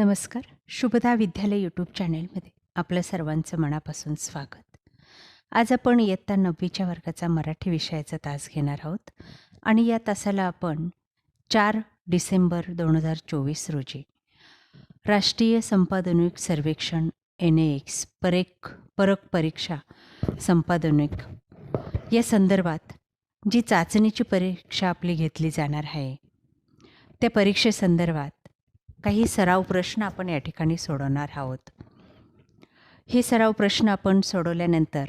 नमस्कार. शुभदा विद्यालय यूट्यूब चॅनेलमध्ये आपलं सर्वांचं मनापासून स्वागत. आज आपण इयत्ता नववीच्या वर्गाचा मराठी विषयाचा तास घेणार आहोत आणि या तासाला आपण चार डिसेंबर दोन हजार चोवीस रोजी राष्ट्रीय संपादनिक सर्वेक्षण एन ए एक्स परेक परक परीक्षा संपादनिक या संदर्भात जी चाचणीची परीक्षा आपली घेतली जाणार आहे त्या परीक्षेसंदर्भात काही सराव प्रश्न आपण या ठिकाणी सोडवणार आहोत. हे सराव प्रश्न आपण सोडवल्यानंतर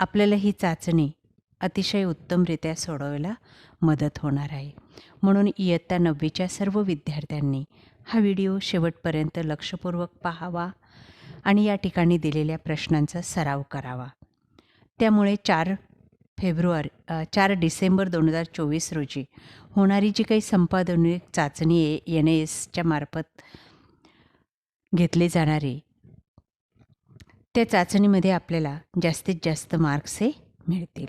आपल्याला ही चाचणी अतिशय उत्तमरित्या सोडवायला मदत होणार आहे. म्हणून इयत्ता नववीच्या सर्व विद्यार्थ्यांनी हा व्हिडिओ शेवटपर्यंत लक्षपूर्वक पाहावा आणि या ठिकाणी दिलेल्या प्रश्नांचा सराव करावा. त्यामुळे चार फेब्रुवारी चार डिसेंबर दोन हजार चोवीस रोजी होणारी जी काही संपादनिक चाचणी आहे एन एसच्या मार्फत घेतली जाणारी त्या चाचणीमध्ये आपल्याला जास्तीत जास्त मार्क्स हे मिळतील.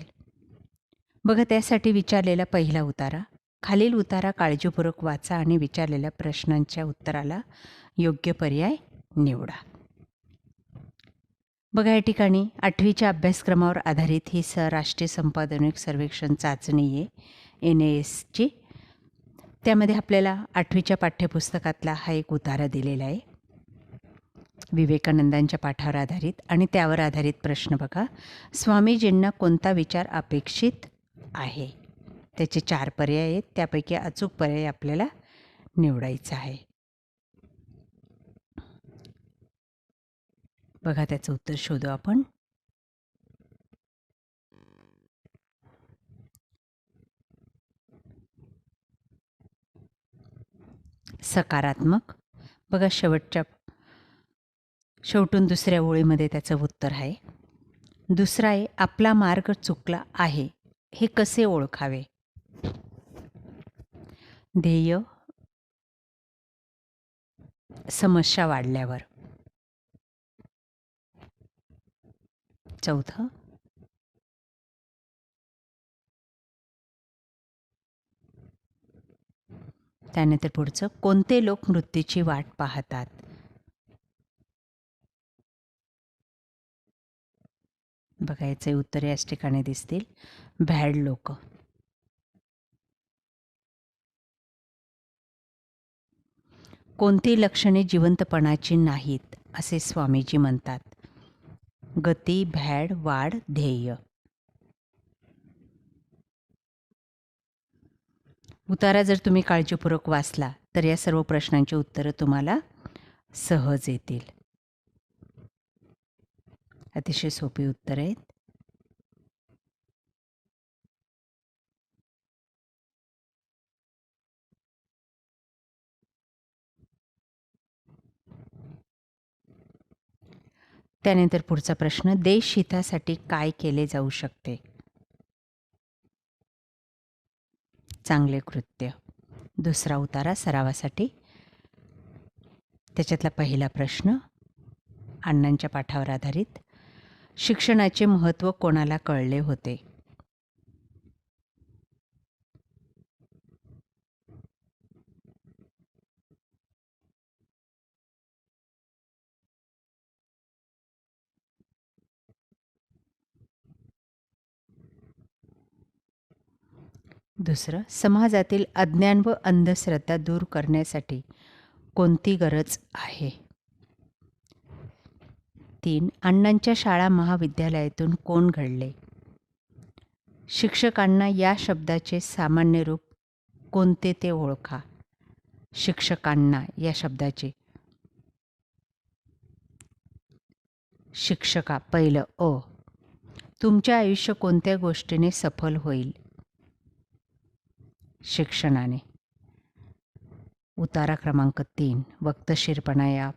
बघा त्यासाठी विचारलेला पहिला उतारा खालील उतारा काळजीपूर्वक वाचा आणि विचारलेल्या प्रश्नांच्या उत्तराला योग्य पर्याय निवडा. बघा या ठिकाणी आठवीच्या अभ्यासक्रमावर आधारित ही स राष्ट्रीय संपादनिक सर्वेक्षण चाचणी आहे एन ए एसची. त्यामध्ये आपल्याला आठवीच्या पाठ्यपुस्तकातला हा एक उतारा दिलेला आहे. विवेकानंदांच्या पाठावर आधारित आणि त्यावर आधारित प्रश्न बघा. स्वामीजींना कोणता विचार अपेक्षित आहे? त्याचे चार पर्याय आहेत. त्यापैकी अचूक पर्याय आपल्याला निवडायचा आहे. बघा त्याचं उत्तर शोधू आपण. सकारात्मक. बघा शेवटच्या शेवटून दुसऱ्या ओळीमध्ये त्याचं उत्तर आहे. दुसरा आहे आपला मार्ग चुकला आहे. हे कसे ओळखावे? ध्येय. समस्या वाढल्यावर. चौथं? त्यानंतर पुढचं कोणते लोक मृत्यूची वाट पाहतात? बघा याचे उत्तर याच ठिकाणी दिसतील. भॅड लोक. कोणती लक्षणे जिवंतपणाची नाहीत असे स्वामीजी म्हणतात. गती भॅड वाढ ध्येय. उतारा जर तुम्ही काळजीपूर्वक वाचला तर या सर्व प्रश्नांची उत्तरं तुम्हाला सहज येतील. अतिशय सोपी उत्तर आहेत. त्यानंतर पुढचा प्रश्न देश हितासाठी काय केले जाऊ शकते? चांगले कृत्य. दुसरा उतारा सरावासाठी. त्याच्यातला पहिला प्रश्न अण्णांच्या पाठावर आधारित. शिक्षणाचे महत्त्व कोणाला कळले होते? दुसरं समाजातील अज्ञान व अंधश्रद्धा दूर करण्यासाठी कोणती गरज आहे? तीन अण्णांच्या शाळा महाविद्यालयातून कोण घडले? शिक्षकांना या शब्दाचे सामान्य रूप कोणते ते ओळखा. शिक्षकांना या शब्दाचे. शिक्षका पहिलं अ. तुमचे आयुष्य कोणत्या गोष्टीने सफल होईल? शिक्षणाने. उतारा क्रमांक तीन वक्तशीरपणा या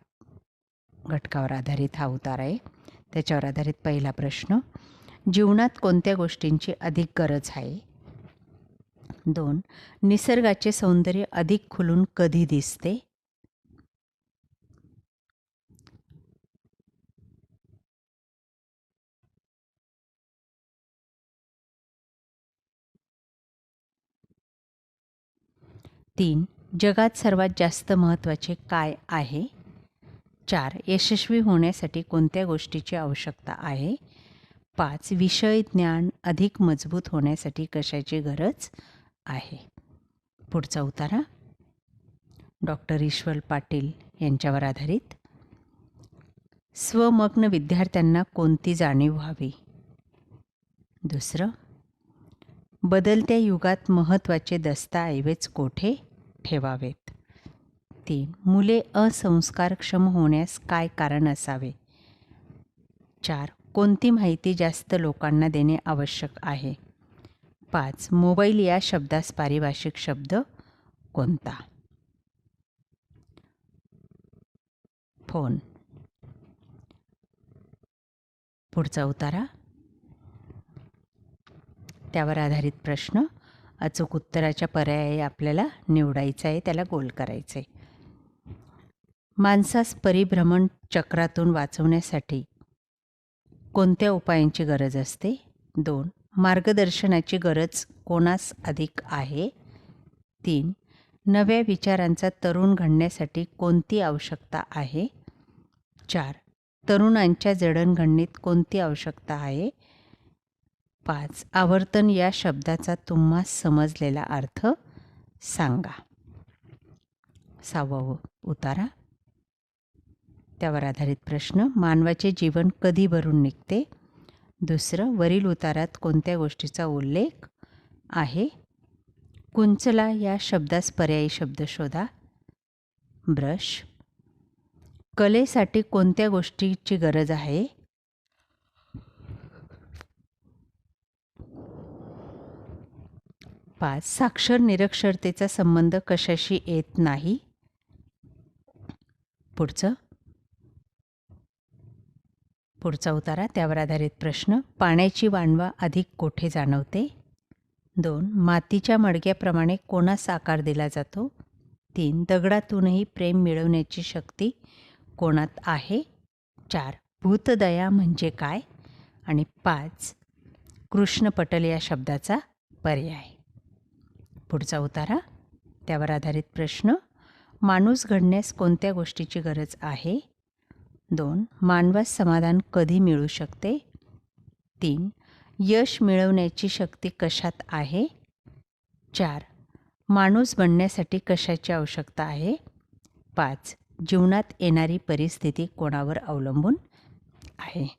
घटकावर आधारित हा उतार आहे. त्याच्यावर आधारित पहिला प्रश्न जीवनात कोणत्या गोष्टींची अधिक गरज आहे? दोन निसर्गाचे सौंदर्य अधिक खुलून कधी दिसते? तीन जगात सर्वात जास्त महत्त्वाचे काय आहे? चार यशस्वी होण्यासाठी कोणत्या गोष्टीची आवश्यकता आहे? पाच विषय ज्ञान अधिक मजबूत होण्यासाठी कशाची गरज आहे? पुढचा उतारा? डॉक्टर ईश्वर पाटील यांच्यावर आधारित. स्वमग्न विद्यार्थ्यांना कोणती जाणीव व्हावी? दुसरं बदलत्या युगात महत्त्वाचे दस्तऐवज कोठे? ठेवावेत. तीन मुले असंस्कारक्षम होण्यास काय कारण असावे? चार कोणती माहिती जास्त लोकांना देणे आवश्यक आहे? पाच मोबाईल या शब्दास पारिभाषिक शब्द कोणता? फोन. पुढचा उतारा? त्यावर आधारित प्रश्न अचूक उत्तराच्या पर्याय आपल्याला निवडायचा आहे त्याला गोल करायचं आहे. माणसास परिभ्रमण चक्रातून वाचवण्यासाठी कोणत्या उपायांची गरज असते? दोन मार्गदर्शनाची गरज कोणास अधिक आहे? तीन नव्या विचारांचा तरुण घडण्यासाठी कोणती आवश्यकता आहे? चार तरुणांच्या जडणघडणीत कोणती आवश्यकता आहे? पाच. आवर्तन या शब्दाचा तुम्हा समजलेला अर्थ सांगा. सहावा उतारा. त्यावर आधारित प्रश्न. मानवाचे जीवन कधी भरून निघते? दुसरं वरील उतारात कोणत्या गोष्टीचा उल्लेख आहे? कुंचला या शब्दास पर्यायी शब्द शोधा. ब्रश. कलेसाठी कोणत्या गोष्टीची गरज आहे? पाच. साक्षर निरक्षरतेचा संबंध कशाशी येत नाही? पुढचं. पुढचा उतारा त्यावर आधारित प्रश्न. पाण्याची वाणवा अधिक कोठे जाणवते? दोन. मातीच्या मडक्याप्रमाणे कोणास आकार दिला जातो? तीन. दगडातूनही प्रेम मिळवण्याची शक्ती कोणात आहे? चार. भूतदया म्हणजे काय? आणि पाच. कृष्ण पटल या शब्दाचा पर्याय. पुढचा उतारा. त्यावर आधारित प्रश्न. माणूस घडण्यास कोणत्या गोष्टीची गरज आहे? दोन. मानवास समाधान कधी मिळू शकते? तीन. यश मिळवण्याची शक्ती कशात आहे? चार. माणूस बनण्यासाठी कशाची आवश्यकता आहे? पाच. जीवनात येणारी परिस्थिती कोणावर अवलंबून आहे?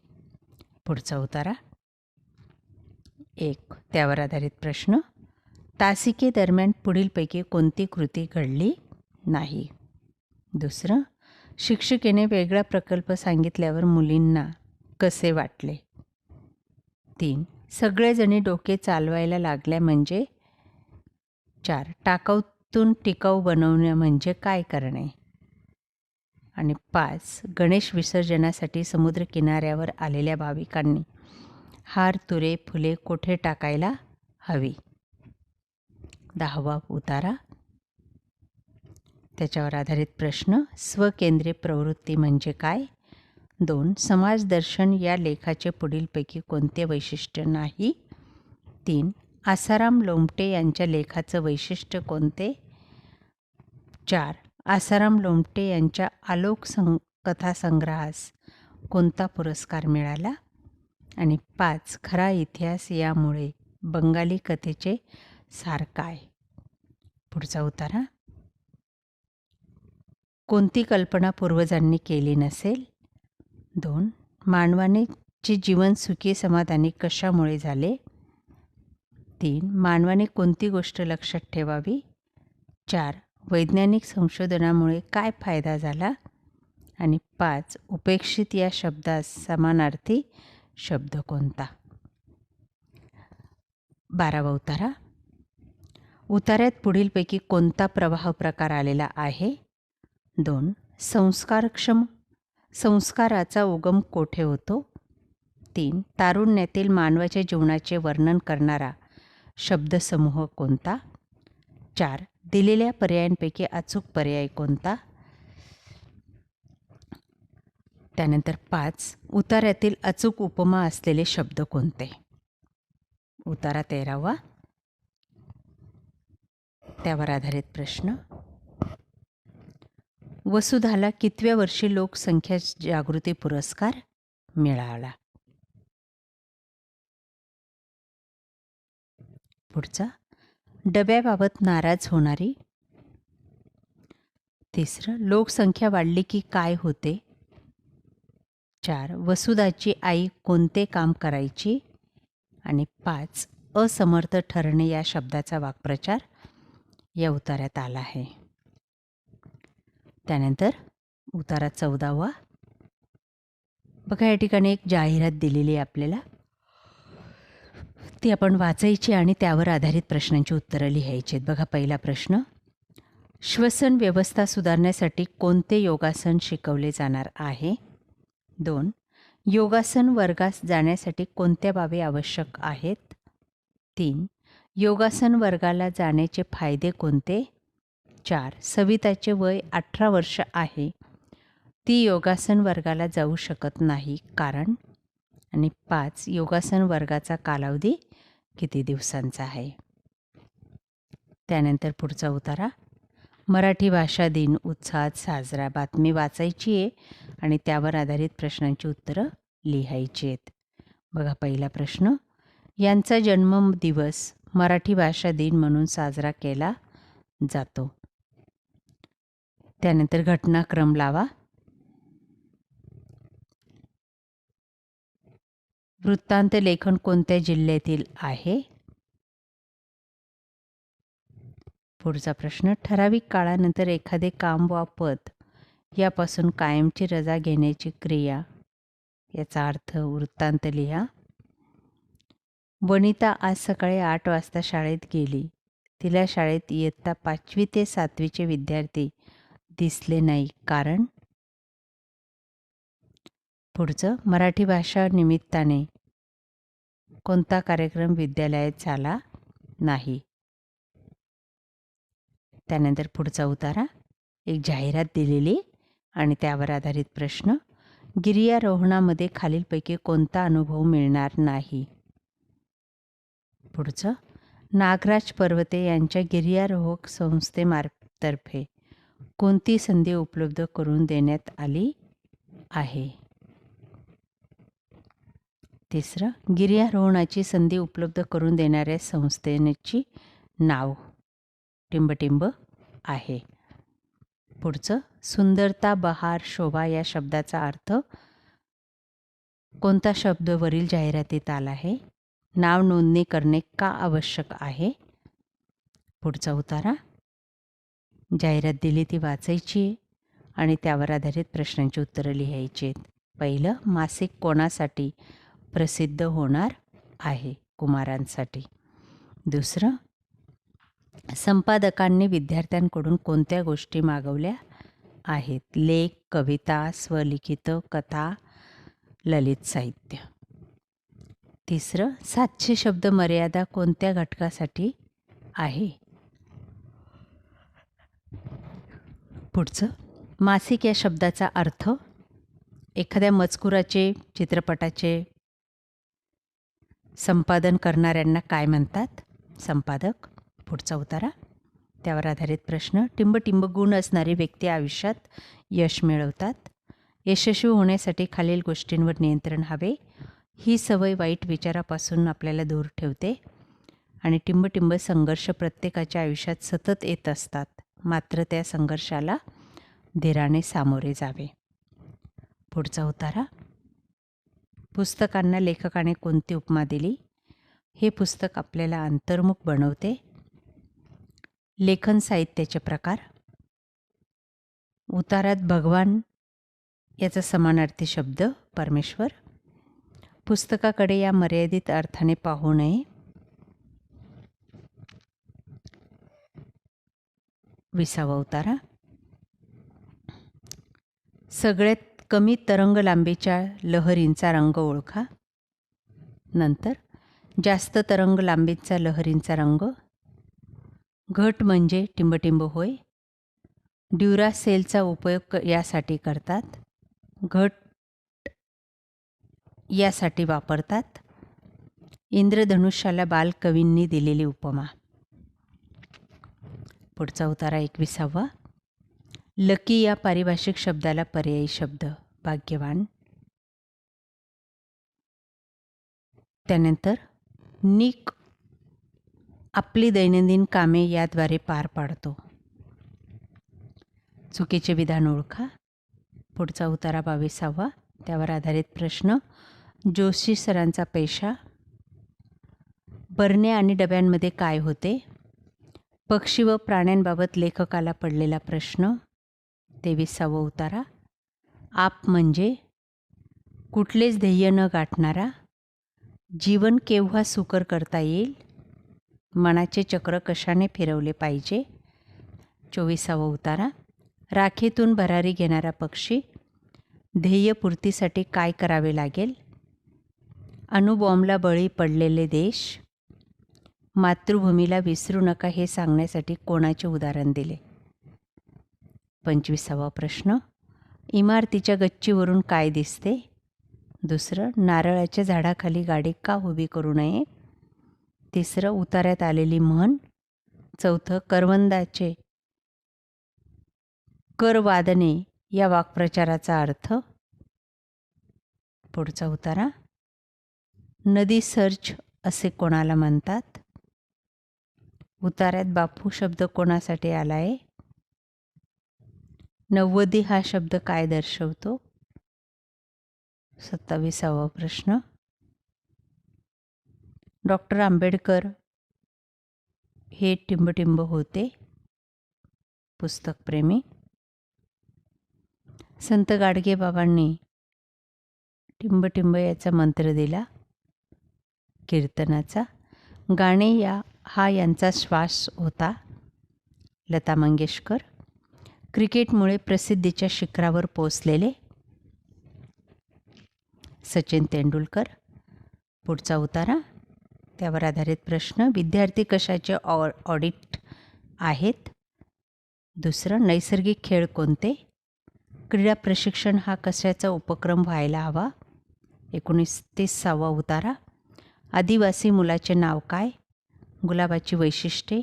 पुढचा उतारा. एक. त्यावर आधारित प्रश्न. तासिकेदरम्यान पुढीलपैकी कोणती कृती घडली नाही. दुसरं शिक्षिकेने वेगळा प्रकल्प सांगितल्यावर मुलींना कसे वाटले? तीन सगळेजणी डोके चालवायला लागल्या म्हणजे? चार टाकाऊतून टिकाऊ बनवणं म्हणजे काय करणे? आणि पाच गणेश विसर्जनासाठी समुद्रकिनाऱ्यावर आलेल्या भाविकांनी हार तुरे फुले कोठे टाकायला हवी? दहावा उतारा. त्याच्यावर आधारित प्रश्न स्वकेंद्रीय प्रवृत्ती म्हणजे काय? दोन समाजदर्शन या लेखाचे पुढीलपैकी कोणते वैशिष्ट्य नाही? तीन आसाराम लोमटे यांच्या लेखाचं वैशिष्ट्य कोणते? चार आसाराम लोमटे यांच्या आलोक सं कथासंग्रहास कोणता पुरस्कार मिळाला? आणि पाच खरा इतिहास यामुळे बंगाली कथेचे सार काय पुढचा उतारा कोणती कल्पना पूर्वजांनी केली नसेल? दोन मानवाने जे जीवन सुखी समाधानी कशामुळे झाले? तीन मानवाने कोणती गोष्ट लक्षात ठेवावी? चार वैज्ञानिक संशोधनामुळे काय फायदा झाला? आणि पाच उपेक्षित या शब्दास समानार्थी शब्द कोणता? बारावा उतारा उतार्यात पुढीलपैकी कोणता प्रवाह प्रकार आलेला आहे? दोन संस्कारक्षम. संस्काराचा उगम कोठे होतो? तीन तारुण्यातील मानवाच्या जीवनाचे वर्णन करणारा शब्दसमूह कोणता? चार दिलेल्या पर्यायांपैकी अचूक पर्याय कोणता? त्यानंतर पाच उतार्यातील अचूक उपमा असलेले शब्द कोणते? उतारा तेरावा. त्यावर आधारित प्रश्न. वसुधाला कितव्या वर्षी लोकसंख्या जागृती पुरस्कार मिळाला? पुढचा. डब्याबाबत नाराज होणारी. तिसरं. लोकसंख्या वाढली की काय होते? चार. वसुधाची आई कोणते काम करायची? आणि पाच. असमर्थ ठरणे या शब्दाचा वाक्प्रचार. या उतार्यात आला आहे. त्यानंतर उतारा चौदावा. बघा या ठिकाणी एक जाहिरात दिलेली आहे आपल्याला. ती आपण वाचायची आणि त्यावर आधारित प्रश्नांची उत्तरं लिहायची आहेत. बघा पहिला प्रश्न. श्वसन व्यवस्था सुधारण्यासाठी कोणते योगासन शिकवले जाणार आहे? दोन. योगासन वर्गास जाण्यासाठी कोणत्या बाबी आवश्यक आहेत? तीन. योगासन वर्गाला जाण्याचे फायदे कोणते? चार. सविताचे वय अठरा वर्ष आहे. ती योगासन वर्गाला जाऊ शकत नाही. कारण? आणि पाच. योगासन वर्गाचा कालावधी किती दिवसांचा आहे? त्यानंतर पुढचा उतारा. मराठी भाषा दिन उत्साहात साजरा. बातमी वाचायची आहे आणि त्यावर आधारित प्रश्नांची उत्तरं लिहायची आहेत. बघा पहिला प्रश्न. यांचा जन्मदिवस मराठी भाषा दिन म्हणून साजरा केला जातो. त्यानंतर घटनाक्रम लावा. वृत्तांत लेखन कोणत्या जिल्ह्यातील आहे? पुढचा प्रश्न ठराविक काळानंतर एखादे काम वा पद यापासून कायमची रजा घेण्याची क्रिया याचा अर्थ वृत्तांत लिहा. वनिता आज सकाळी आठ वाजता शाळेत गेली. तिला शाळेत इयत्ता पाचवी ते सातवीचे विद्यार्थी दिसले नाही. कारण? पुढचं मराठी भाषा निमित्ताने कोणता कार्यक्रम विद्यालयात झाला नाही. त्यानंतर पुढचा उतारा एक जाहिरात दिलेली आणि त्यावर आधारित प्रश्न गिर्यारोहणामध्ये खालीलपैकी कोणता अनुभव मिळणार नाही. पुढचं. नागराज पर्वते यांच्या गिर्यारोहक संस्थेमार्फतर्फे कोणती संधी उपलब्ध करून देण्यात आली आहे? तिसरं गिर्यारोहणाची संधी उपलब्ध करून देणाऱ्या संस्थेची नाव टिंबटिंब आहे. पुढचं सुंदरता बहार शोभा या शब्दाचा अर्थ कोणता शब्द वरील जाहिरातीत आला आहे? नाव नोंदणी करणे का आवश्यक आहे? पुढचा उतारा. जाहिरात दिली ती वाचायची आहे आणि त्यावर आधारित प्रश्नांची उत्तरं लिहायची आहेत. पहिलं मासिक कोणासाठी प्रसिद्ध होणार आहे कुमारांसाठी? दुसरं संपादकांनी विद्यार्थ्यांकडून कोणत्या गोष्टी मागवल्या आहेत? लेख कविता स्वलिखित कथा ललित साहित्य. तिसरं सातशे शब्द मर्यादा कोणत्या घटकासाठी आहे? पुढचं मासिक या शब्दाचा अर्थ एखाद्या मजकुराचे चित्रपटाचे संपादन करणाऱ्यांना काय म्हणतात? संपादक पुढचा उतारा त्यावर आधारित प्रश्न टिंबटिंब गुण असणारी व्यक्ती आयुष्यात यश मिळवतात. यशस्वी होण्यासाठी खालील गोष्टींवर नियंत्रण हवे. ही सवय वाईट विचारापासून आपल्याला दूर ठेवते आणि टिंबटिंब संघर्ष प्रत्येकाच्या आयुष्यात सतत येत असतात. मात्र त्या संघर्षाला धीराने सामोरे जावे. पुढचा उतारा. पुस्तकांना लेखकाने कोणती उपमा दिली? हे पुस्तक आपल्याला अंतर्मुख बनवते. लेखन साहित्याचे प्रकार. उतारात भगवान याचा समानार्थी शब्द परमेश्वर. पुस्तकाकडे या मर्यादित अर्थाने पाहू नये. विसावा उतारा. सगळ्यात कमी तरंग लांबीच्या लहरींचा रंग ओळखा. नंतर जास्त तरंग लांबीचा लहरींचा रंग. घट म्हणजे टिंबटिंब होय. ड्युरासेलचा उपयोग यासाठी करतात. घट यासाठी वापरतात. इंद्रधनुष्याला बालकवींनी दिलेली उपमा. पुढचा उतारा एकविसावा. लकी या पारिभाषिक शब्दाला पर्यायी शब्द भाग्यवान. त्यानंतर निक आपली दैनंदिन कामे याद्वारे पार पाडतो. चुकीचे विधान ओळखा. पुढचा उतारा बावीसावा. त्यावर आधारित प्रश्न जोशी सरांचा पेशा. बरण्या आणि डब्यांमध्ये काय होते? पक्षी व प्राण्यांबाबत लेखकाला पडलेला प्रश्न. तेविसावा उतारा. आप म्हणजे कुठलेच ध्येय न गाठणारा. जीवन केव्हा सुकर करता येईल? मनाचे चक्र कशाने फिरवले पाहिजे? चोवीसावा उतारा. राखेतून भरारी घेणारा पक्षी. ध्येयपूर्तीसाठी काय करावे लागेल? अणुबॉम्बला बळी पडलेले देश मातृभूमीला विसरू नका हे सांगण्यासाठी कोणाचे उदाहरण दिले? पंचवीसावा प्रश्न. इमारतीच्या गच्चीवरून काय दिसते? दुसरं नारळाच्या झाडाखाली गाडी का उभी करू नये? तिसरं उतार्यात आलेली म्हण. चौथं करवंदाचे करवादने या वाक्प्रचाराचा अर्थ. पुढचा उतारा. नदी सर्च असे कोणाला म्हणतात? उतार्यात बापू शब्द कोणासाठी आला आहे नव्वदी हा शब्द काय दर्शवतो? सत्तावीसावा प्रश्न. डॉक्टर आंबेडकर हे टिंबटिंब होते. पुस्तकप्रेमी संत गाडगे बाबांनी टिंबटिंब याचा मंत्र दिला. कीर्तनाचा गाणे या हा यांचा श्वास होता. लता मंगेशकर क्रिकेटमुळे प्रसिद्धीच्या शिखरावर पोचलेले सचिन तेंडुलकर पुढचा उतारा. त्यावर आधारित प्रश्न विद्यार्थी कशाचे ऑ ऑडिट आहेत? दुसरं नैसर्गिक खेळ कोणते? क्रीडा प्रशिक्षण हा कशाचा उपक्रम व्हायला हवा? एकोणीस तीसावा उतारा. आदिवासी मुलाचे नाव काय? गुलाबाची वैशिष्ट्ये?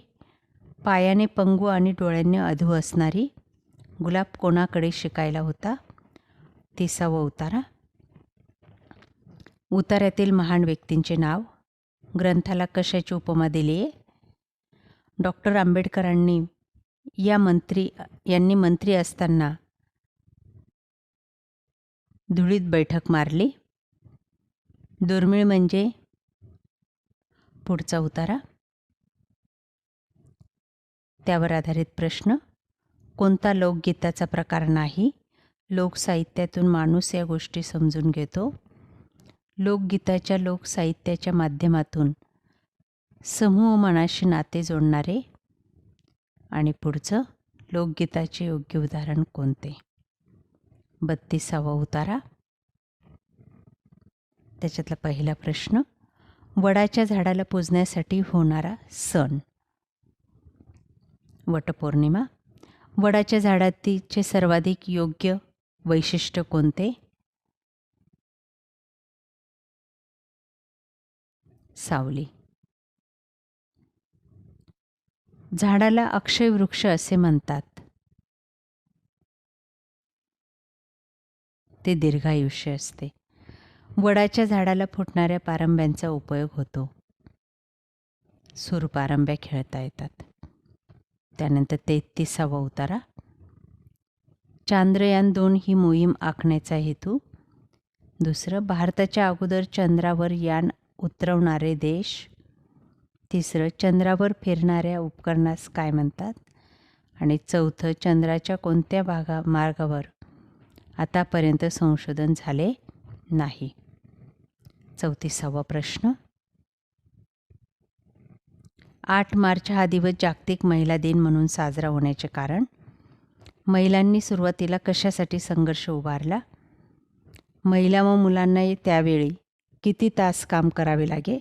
पायाने पंगू आणि डोळ्यांनी अधू असणारी? गुलाब कोणाकडे शिकायला होता? तिसावा उतारा. उतार्यातील महान व्यक्तींचे नाव? ग्रंथाला कशाची उपमा दिली आहे? डॉक्टर आंबेडकरांनी या मंत्री यांनी मंत्री असताना धुळीत बैठक मारली. दुर्मिळ म्हणजे पुढचा उतारा? त्यावर आधारित प्रश्न. कोणता लोकगीताचा प्रकार नाही? लोकसाहित्यातून माणूस या गोष्टी समजून घेतो. लोकगीताच्या लोकसाहित्याच्या माध्यमातून समूह मनाशी नाते जोडणारे. आणि पुढचं लोकगीताचे योग्य उदाहरण कोणते? बत्तीसावा उतारा. त्याच्यातला पहिला प्रश्न. वडाच्या झाडाला पूजण्यासाठी होणारा सण. वटपौर्णिमा. वडाच्या झाडातीचे सर्वाधिक योग्य वैशिष्ट्य कोणते? सावली. झाडाला अक्षय वृक्ष असे म्हणतात. ते दीर्घायुष्य असते. वडाच्या झाडाला फुटणाऱ्या पारंब्यांचा उपयोग होतो. सूरपारंब्या खेळता येतात. त्यानंतर तेहतीसावा उतारा. चांद्रयान दोन ही मोहीम आखण्याचा हेतू. दुसरं भारताच्या अगोदर चंद्रावर यान उतरवणारे देश. तिसरं चंद्रावर फिरणाऱ्या उपकरणास काय म्हणतात? आणि चौथं चंद्राच्या कोणत्या भागा मार्गावर आतापर्यंत संशोधन झाले नाही. चौतीसावा प्रश्न. आठ मार्च हा दिवस जागतिक महिला दिन म्हणून साजरा होण्याचे कारण. महिलांनी सुरुवातीला कशासाठी संघर्ष उभारला? महिला व मुलांना त्यावेळी किती तास काम करावे लागे?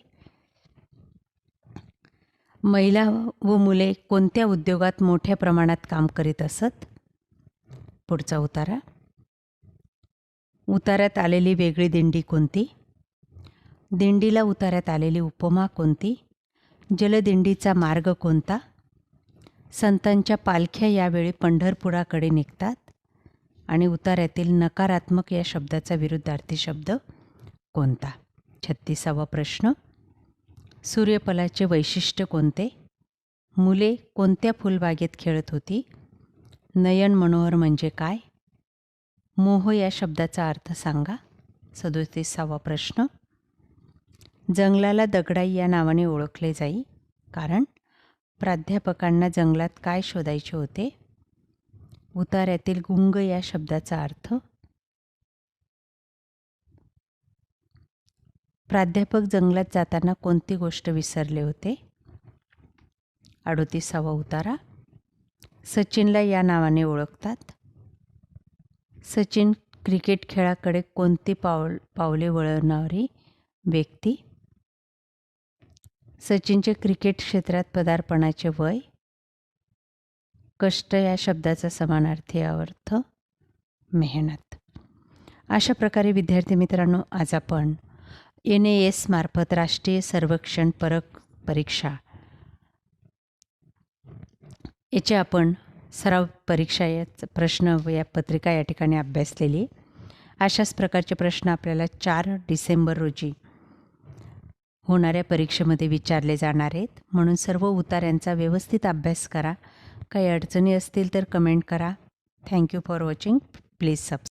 महिला व मुले कोणत्या उद्योगात मोठ्या प्रमाणात काम करीत असत? पुढचा उतारा. उताऱ्यात आलेली वेगळी दिंडी कोणती? दिंडीला उताऱ्यात आलेली उपमा कोणती? जलदिंडीचा मार्ग कोणता? संतांच्या पालख्या यावेळी पंढरपुराकडे निघतात आणि उतार्यातील नकारात्मक या शब्दाचा विरुद्धार्थी शब्द कोणता? छत्तीसावा प्रश्न. सूर्यफलाचे वैशिष्ट्य कोणते? मुले कोणत्या फुलबागेत खेळत होती? नयन मनोहर म्हणजे काय? मोह या शब्दाचा अर्थ सांगा. सदोतीसावा प्रश्न. जंगलाला दगडाई या नावाने ओळखले जाई. कारण प्राध्यापकांना जंगलात काय शोधायचे होते? उतार्यातील गुंग या शब्दाचा अर्थ? प्राध्यापक जंगलात जाताना कोणती गोष्ट विसरले होते? अडोतीसावा उतारा. सचिनला या नावाने ओळखतात. सचिन क्रिकेट खेळाकडे कोणती पाऊल पावले वळवणारी व्यक्ती? सचिनचे क्रिकेट क्षेत्रात पदार्पणाचे वय? कष्ट या शब्दाचा समानार्थी अर्थ मेहनत. अशा प्रकारे विद्यार्थी मित्रांनो आज आपण एन ए एस मार्फत राष्ट्रीय सर्वेक्षण परक परीक्षा याचे आपण सराव परीक्षा याच प्रश्न या पत्रिका या ठिकाणी अभ्यासलेली अशाच प्रकारचे प्रश्न आपल्याला चार डिसेंबर रोजी होणाऱ्या परीक्षेमध्ये विचारले जाणार आहेत. म्हणून सर्व उतार्यांचा व्यवस्थित अभ्यास करा. काही अडचणी असतील तर कमेंट करा. Thank you for watching please subscribe